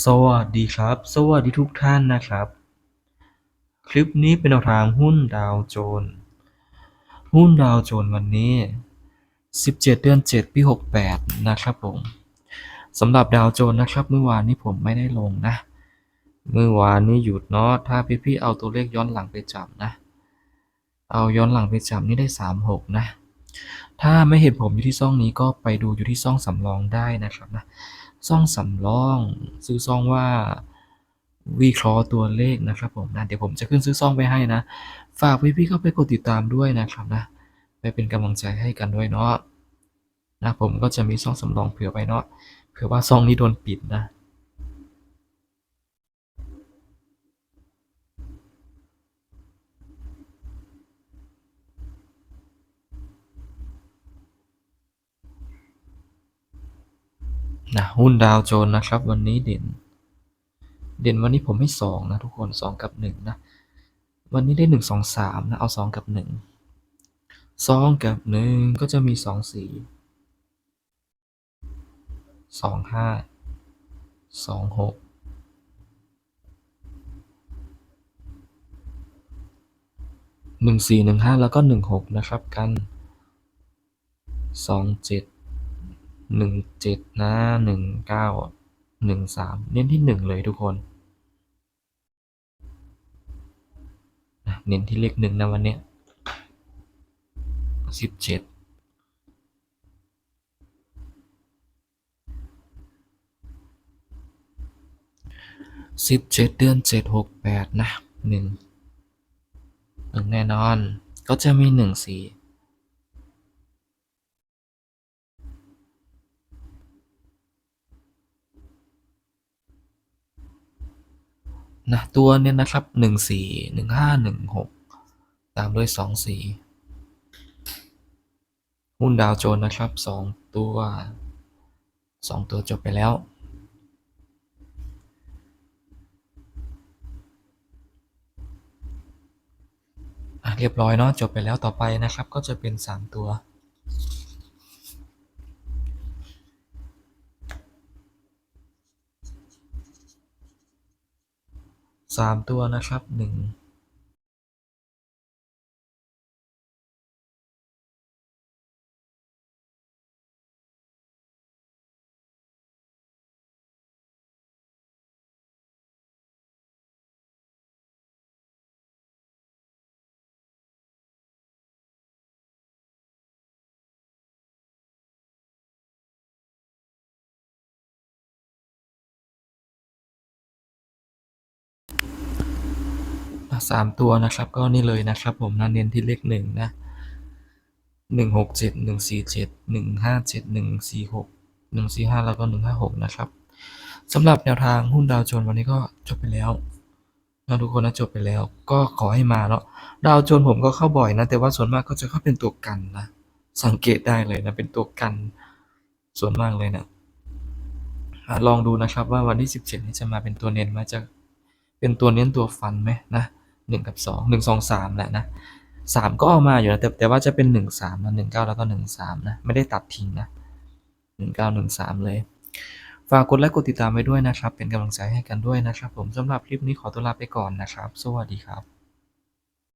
สวัสดีครับ สวัสดีทุกท่านนะครับ คลิปนี้เป็นแนวทางหุ้นดาวโจน หุ้นดาวโจนวันนี้ 17 เดือน 7 ปี 68 นะครับผมสำหรับดาวโจนนะครับ เมื่อวานนี้ผมไม่ได้ลงนะ เมื่อวานนี้หยุดเนาะถ้าพี่ๆเอาตัวเลขย้อนหลังไปจับนะ เอาย้อนหลังไปจับนี่ได้ 36 นะ ถ้าไม่เห็นผมอยู่ที่ซ่องนี้ก็ไปดูอยู่ที่ซ่องสำรองได้นะครับนะ ซ่องสำรอง ซื้อซ่องว่าวิเคราะห์ตัวเลขนะครับผมนะเดี๋ยวผมจะขึ้นซื้อซ่องไปให้นะ ฝากพี่ๆเข้าไปกดติดตามด้วยนะครับนะ ไปเป็นกำลังใจให้กันด้วยเนาะนะผมก็จะมีซ่องสำรองเผื่อไปเนาะเผื่อว่าซ่องนี้โดนปิดนะ นะหุ้นดาวโจนส์นะครับ วันนี้เด่น เด่นวันนี้ผมให้สองนะทุกคนสองกับหนึ่งนะวันนี้ได้หนึ่งสองสามนะเอาสองกับหนึ่งสองกับหนึ่งก็จะมีสองสี่สองห้าสองหกหนึ่งสี่หนึ่งห้าแล้วก็หนึ่งหกนะครับกันสองเจ็ด หนึ่งเจ็ดนะหนึ่งเก้าหนึ่งสามเน้นที่หนึ่งเลยทุกคนเน้นที่เลขหนึ่งนะวันเนี้ยสิบเจ็ดสิบเจ็ดเดือนเจ็ดหกแปดนะหนึ่งหนึ่งแน่นอนก็จะมีหนึ่งสี่ นะตัวเนี้ยนะครับหนึ่งสี่หนึ่งห้าหนึ่งหกตามด้วยสองสี่หุ้นดาวโจนส์นะครับสองตัวสองตัวจบไปแล้วเรียบร้อยเนาะจบไปแล้วต่อไปนะครับ ก็จะเป็นสามตัว สามตัวนะครับหนึ่ง สามตัวนะครับ ก็นี่เลยนะครับผมนะเน้นที่เลขหนึ่งนะหนึ่งหกเจ็ดหนึ่งสี่เจ็ดหนึ่งห้าเจ็ดหนึ่งสี่หกหนึ่งสี่ห้าแล้วก็หนึ่งห้าหกนะครับสำหรับแนวทางหุ้นดาวโจนวันนี้ก็จบไปแล้วนะทุกคนนะจบไปแล้ว ก็ขอให้มาเนาะดาวโจนผมก็เข้าบ่อยนะ แต่ว่าส่วนมากก็จะเข้าเป็นตัวกันนะ สังเกตได้เลยนะเป็นตัวกันส่วนมากเลยนะลองดูนะครับว่าวันที่สิบเจ็ดนี้จะมาเป็นตัวเน้นมาจะเป็นตัวเน้นตัวฟันไหมนะ หนึ่งกับสองหนึ่งสองสามแหละนะสามก็เอามาอยู่นะแต่แต่ว่าจะเป็นหนึ่งสามนะหนึ่งเก้าแล้วก็หนึ่งสามนะ ไม่ได้ตัดทิ้งนะหนึ่งเก้าหนึ่งสามเลย ฝากกดไลค์กดติดตามไว้ด้วยนะครับ เป็นกำลังใจให้กันด้วยนะครับ ผมสำหรับคลิปนี้ขอตัวลาไปก่อนนะครับ สวัสดีครับ